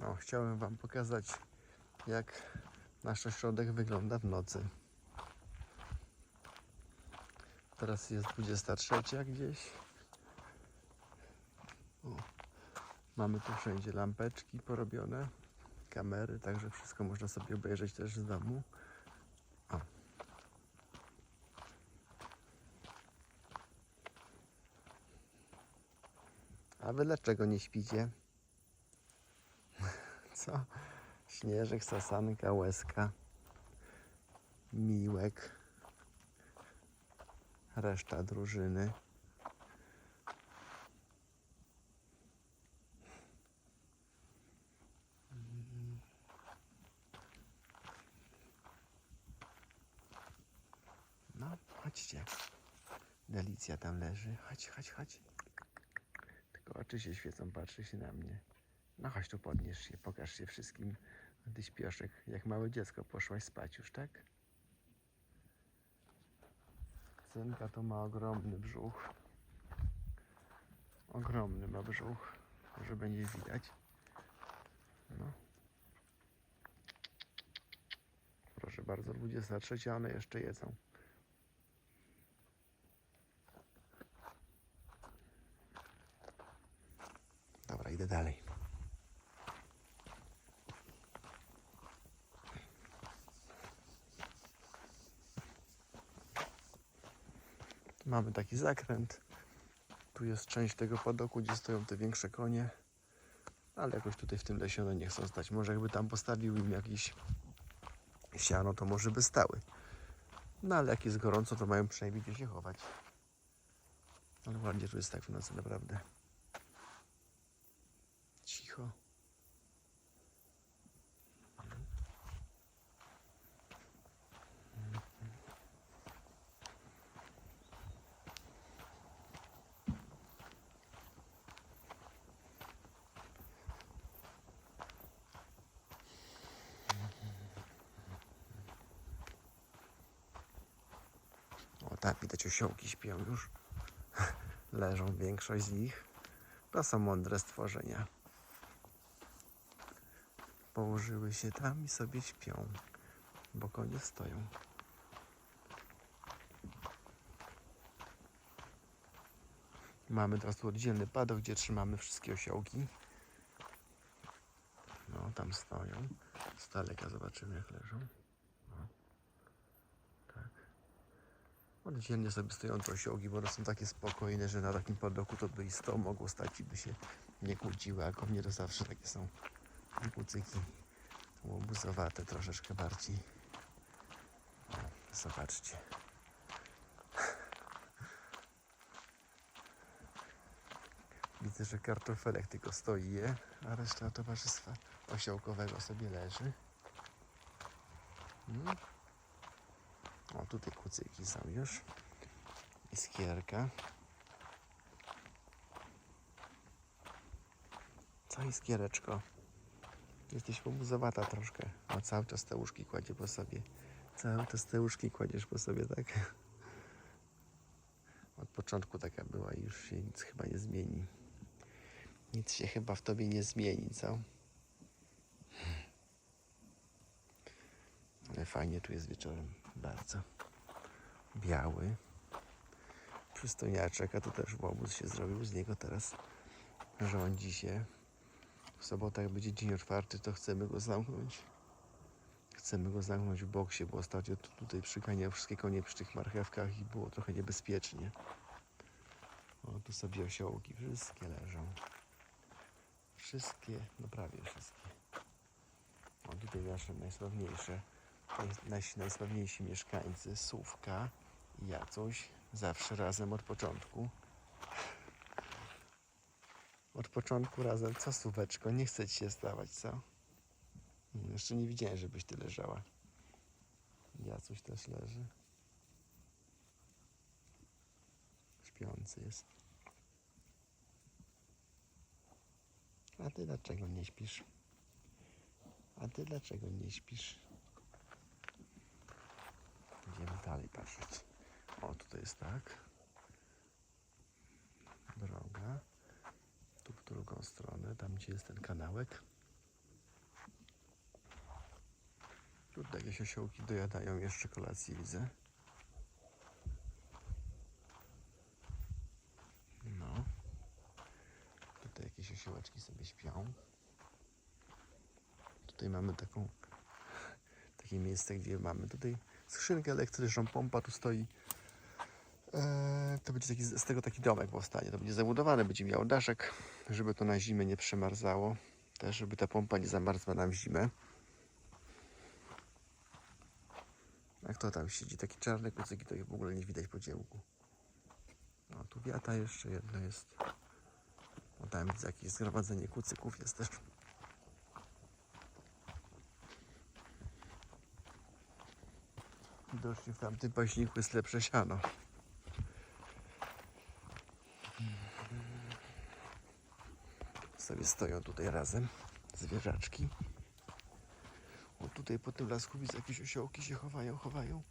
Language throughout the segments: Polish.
No, chciałem Wam pokazać, jak nasz ośrodek wygląda w nocy. Teraz jest 23 gdzieś. O, mamy tu wszędzie lampeczki porobione, kamery, także wszystko można sobie obejrzeć też z domu. O. A wy dlaczego nie śpicie? Co? Śnieżek, sasanka, łezka, miłek, reszta drużyny. No, chodźcie. Delicja tam leży. Chodź, chodź, chodź. Tylko oczy się świecą, patrzy się na mnie. No chodź tu, podniesz się, pokaż się wszystkim. Ty śpioszek, jak małe dziecko, poszłaś spać już, tak? Synka to ma ogromny brzuch. Ogromny ma brzuch, że będzie widać. No. Proszę bardzo, 23, a one jeszcze jedzą. Dobra, idę dalej. Mamy taki zakręt. Tu jest część tego padoku, gdzie stoją te większe konie. Ale jakoś tutaj w tym lesie one nie chcą stać. Może jakby tam postawił im jakiś siano, to może by stały. No ale jak jest gorąco, to mają przynajmniej gdzie się chować. Ale ładnie tu jest tak w nocy, naprawdę. Cicho. O, tam widać osiołki śpią już. Leżą większość z nich. To są mądre stworzenia. Położyły się tam i sobie śpią, bo konie stoją. Mamy teraz tu oddzielny padok, gdzie trzymamy wszystkie osiołki. No, tam stoją. Z daleka zobaczymy, jak leżą. No. Tak. Oddzielnie sobie stoją osiołki, bo one są takie spokojne, że na takim padoku to by i 100 mogło stać i by się nie kłóciły, a konie to zawsze takie są kucyki łobuzowate troszeczkę bardziej. Zobaczcie. Widzę, że kartofelek tylko stoi je, a reszta towarzystwa osiołkowego sobie leży. Mm. Tutaj kucyki są już. Iskierka. Co iskiereczko? Jesteś pobuzowata troszkę. O, cały czas te łóżki kładzie po sobie. Cały czas te łóżki kładziesz po sobie, tak? Od początku taka była i już się nic chyba nie zmieni. Nic się chyba w tobie nie zmieni, co? Ale fajnie tu jest wieczorem. Bardzo. Biały. Przystojniaczek, a tu też łobuz się zrobił z niego teraz. Rządzi się. W sobotę, jak będzie dzień otwarty, to chcemy go zamknąć. Chcemy go zamknąć w boksie, bo ostatnio tu, tutaj przyganiał wszystkie konie przy tych marchewkach i było trochę niebezpiecznie. O, tu sobie osiołki wszystkie leżą. Wszystkie, no prawie wszystkie. O, tutaj nasze najsławniejsze, naj, nasi najsławniejsi mieszkańcy, Sówka i Jacuś, zawsze razem od początku. Od początku razem. Co, Sóweczko, nie chce ci się stawać, co? Jeszcze nie widziałem, żebyś ty leżała. Jacuś też leży. Śpiący jest. A ty dlaczego nie śpisz? A ty dlaczego nie śpisz? Dalej patrzeć. O, tutaj jest tak. Droga. Tu w drugą stronę, tam gdzie jest ten kanałek. Tutaj jakieś osiołki dojadają jeszcze kolacji, widzę. No. Tutaj jakieś osiołeczki sobie śpią. Tutaj mamy taką takie miejsce, gdzie mamy tutaj skrzynkę elektryczną, pompa tu stoi. Eee, to będzie taki, z tego taki domek powstanie. To będzie zabudowany, będzie miał daszek, żeby to na zimę nie przemarzało. Też, żeby ta pompa nie zamarzła nam w zimę. A kto tam siedzi? Takie czarne kucyki to ich w ogóle nie widać po dziełku. No tu wiata jeszcze jedno jest. O tam widzę jakieś zgromadzenie kucyków jest też. Widocznie w tamtym paśniku jest lepsze siano. Sobie stoją tutaj razem zwierzaczki. O tutaj po tym lasku widzę jakieś osiołki się chowają, chowają.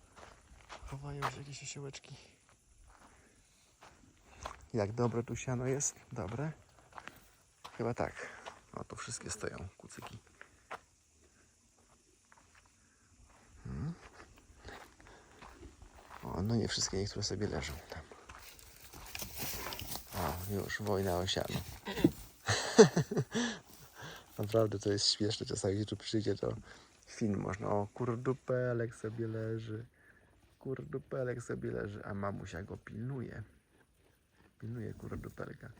Chowają się jakieś osiołeczki. Jak dobre tu siano jest? Dobre? Chyba tak. O, tu wszystkie stoją kucyki. Hmm. O, no nie wszystkie, niektóre sobie leżą tam. O, już wojna o. Naprawdę to jest śmieszne. Czasami tu przyjdzie to film można. O, kurdupelek sobie leży. Kurdupelek sobie leży, a mamusia go pilnuje. Pilnuje kurdupelka.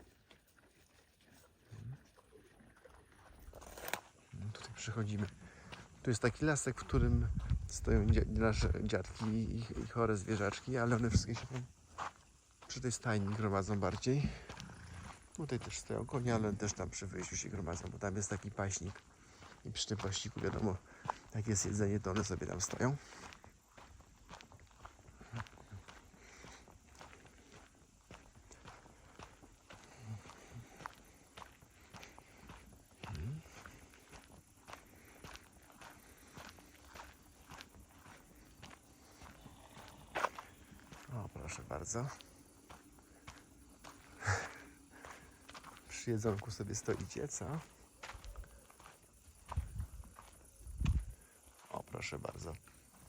No, tutaj przychodzimy. Tu jest taki lasek, w którym stoją nasze dziadki i, i chore zwierzaczki, ale one wszystkie się przy tej stajni gromadzą bardziej. Tutaj też stoją konie, ale też tam przy wyjściu się gromadzą, bo tam jest taki paśnik. I przy tym paśniku wiadomo, jak jest jedzenie, to one sobie tam stoją. O, proszę bardzo. Przy jedzonku sobie stoicie, co? O, proszę bardzo.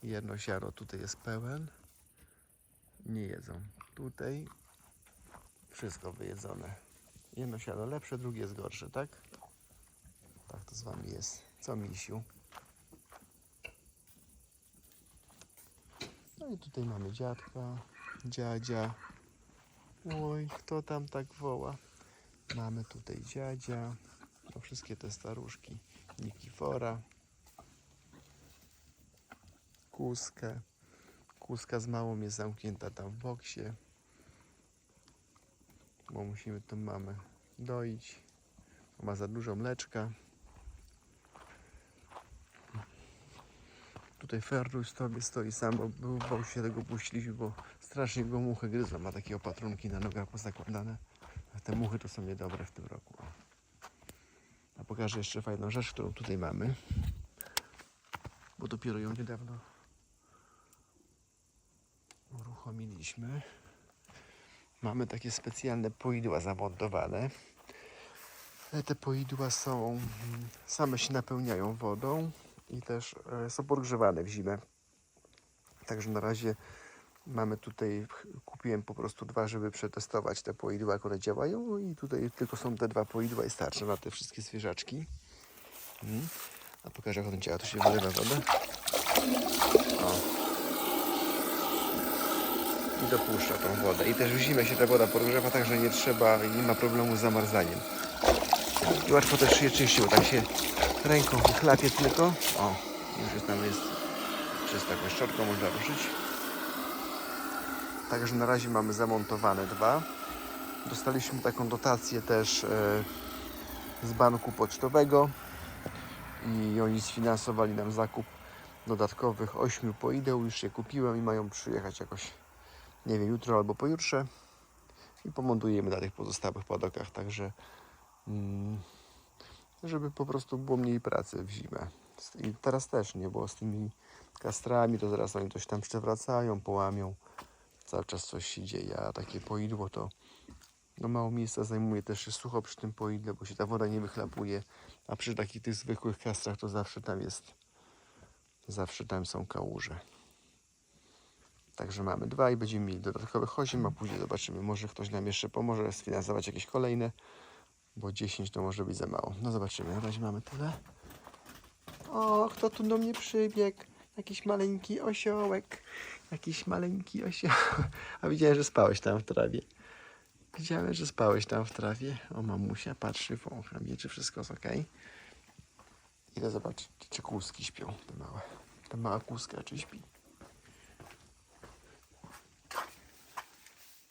Jedno siaro tutaj jest pełen. Nie jedzą. Tutaj wszystko wyjedzone. Jedno siaro lepsze, drugie jest gorsze, tak? Tak to z wami jest. Co, misiu? I tutaj mamy dziadka, dziadzia. Oj, kto tam tak woła? Mamy tutaj dziadzia. To wszystkie te staruszki. Nikifora. Kuskę. Kuska z małą jest zamknięta tam w boksie. Bo musimy tą mamę doić. Bo ma za dużo mleczka. Tutaj Ferruś sobie stoi sam, bo bał się tego puściliśmy, bo strasznie go muchy gryzą. Ma takie opatrunki na nogach pozakładane. A te muchy to są niedobre w tym roku. A pokażę jeszcze fajną rzecz, którą tutaj mamy. Bo dopiero ją niedawno uruchomiliśmy. Mamy takie specjalne poidła zamontowane. E, Te poidła są, mm, same się napełniają wodą i też e, są podgrzewane w zimę. Także na razie mamy tutaj, kupiłem po prostu dwa, żeby przetestować te poidła, jak one działają i tutaj tylko są te dwa poidła i starczy na te wszystkie zwierzaczki. Mm. A pokażę jak on działa, tu się wylewa wodę. O. I dopuszcza tą wodę. I też w zimę się ta woda podgrzewa, także nie trzeba, nie ma problemu z zamarzaniem. I łatwo też się czyści, bo tak się ręką wychlapie tylko. O, już jest tam jest czysta taką szczotką, można ruszyć. Także na razie mamy zamontowane dwa. Dostaliśmy taką dotację też e, z banku pocztowego i oni sfinansowali nam zakup dodatkowych ośmiu poideł. Już je kupiłem i mają przyjechać jakoś, nie wiem, jutro albo pojutrze i pomontujemy na tych pozostałych padokach, także żeby po prostu było mniej pracy w zimę. I teraz też nie, bo z tymi kastrami to zaraz oni coś tam przewracają, połamią. Cały czas coś się dzieje, a takie poidło to no mało miejsca zajmuje, też jest sucho przy tym poidle, bo się ta woda nie wychlapuje, a przy takich tych zwykłych kastrach to zawsze tam jest Zawsze tam są kałuże. Także mamy dwa i będziemy mieli dodatkowych 8, a później zobaczymy, może ktoś nam jeszcze pomoże sfinansować jakieś kolejne, bo 10 to może być za mało. No zobaczymy, na razie mamy tyle. O, kto tu do mnie przybiegł? Jakiś maleńki osiołek. Jakiś maleńki osiołek. A widziałem, że spałeś tam w trawie. Widziałem, że spałeś tam w trawie. O, mamusia patrzy, wącha mnie, czy wszystko jest ok. Idę zobaczyć, czy kłuski śpią, te małe. Ta mała kłuska, czy śpi.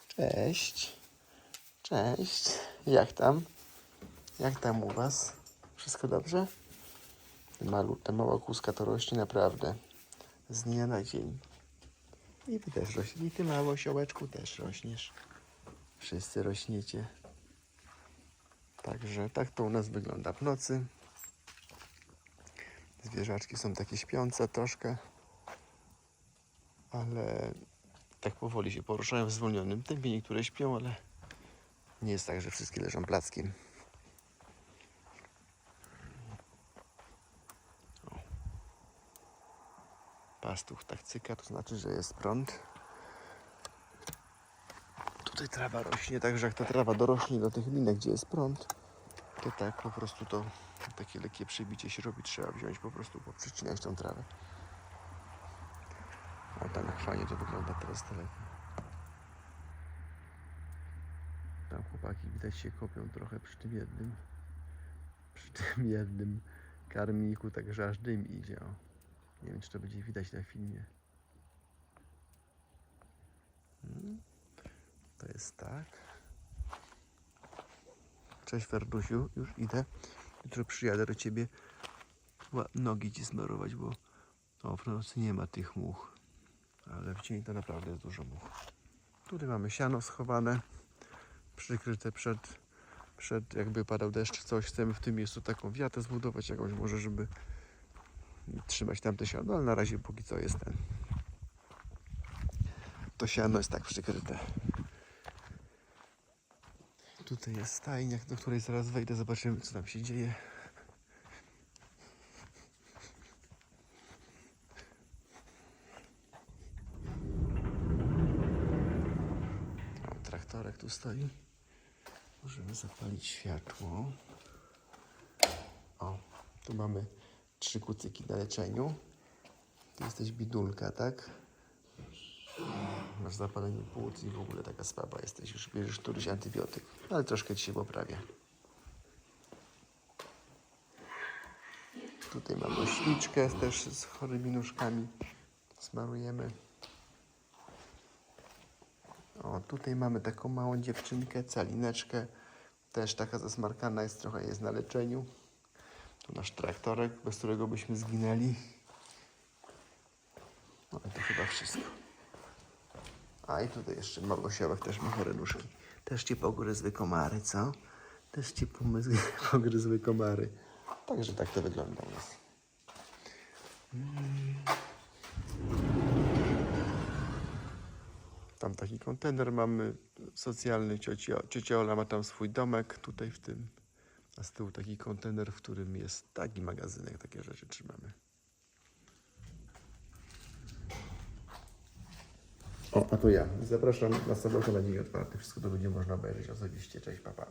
Cześć. Cześć. Jak tam? Jak tam u was? Wszystko dobrze? Malu, ta mała kłuska to rośnie naprawdę z dnia na dzień. I wy też rośnie. I ty mały osiołeczku też rośniesz. Wszyscy rośniecie. Także tak to u nas wygląda w nocy. Zwierzaczki są takie śpiące troszkę, ale tak powoli się poruszają w zwolnionym tempie. Niektóre śpią, ale nie jest tak, że wszystkie leżą plackiem. Pastuch tak cyka, to znaczy, że jest prąd. Tutaj trawa rośnie, także jak ta trawa dorośnie do tych linek, gdzie jest prąd, to tak po prostu to takie lekkie przebicie się robi. Trzeba wziąć po prostu, poprzycinać tą trawę. A tam jak fajnie to wygląda teraz daleko. Tam chłopaki widać się kopią trochę przy tym jednym, przy tym jednym karmniku, także aż dym idzie. O. Nie wiem, czy to będzie widać na filmie. Mm. To jest tak. Cześć Ferdusiu, już idę. Jutro przyjadę do ciebie nogi ci smarować, bo o, w nocy nie ma tych much. Ale w dzień to naprawdę jest dużo much. Tutaj mamy siano schowane, przykryte przed, przed jakby padał deszcz, coś. Chcemy w tym miejscu taką wiatę zbudować jakąś może, żeby trzymać tamte siano, ale na razie póki co jest ten. To siano jest tak przykryte. Tutaj jest stajnia, do której zaraz wejdę, zobaczymy co tam się dzieje. O, traktorek tu stoi. Możemy zapalić światło. O, tu mamy trzy kucyki na leczeniu. Ty jesteś bidulka, tak? Masz zapalenie płuc i w ogóle taka słaba jesteś. Już bierzesz któryś antybiotyk. Ale troszkę ci się poprawia. Tutaj mamy śliczkę też z chorymi nóżkami. Smarujemy. O, tutaj mamy taką małą dziewczynkę, calineczkę. Też taka zasmarkana jest, trochę jest na leczeniu. Nasz traktorek, bez którego byśmy zginęli. No ale to chyba wszystko. A i tutaj jeszcze Małgosiołek też ma chore nóżki. Też cię pogryzły komary, co? Też cię pomysły, pogryzły komary. Także tak to wygląda u nas. Tam taki kontener mamy socjalny. Ciocia, ciocia Ola ma tam swój domek tutaj w tym. A z tyłu taki kontener, w którym jest taki magazynek, takie rzeczy trzymamy. O, a to ja. Zapraszam na sobotę na dzień otwarty. Wszystko to będzie można obejrzeć osobiście. Cześć, papa.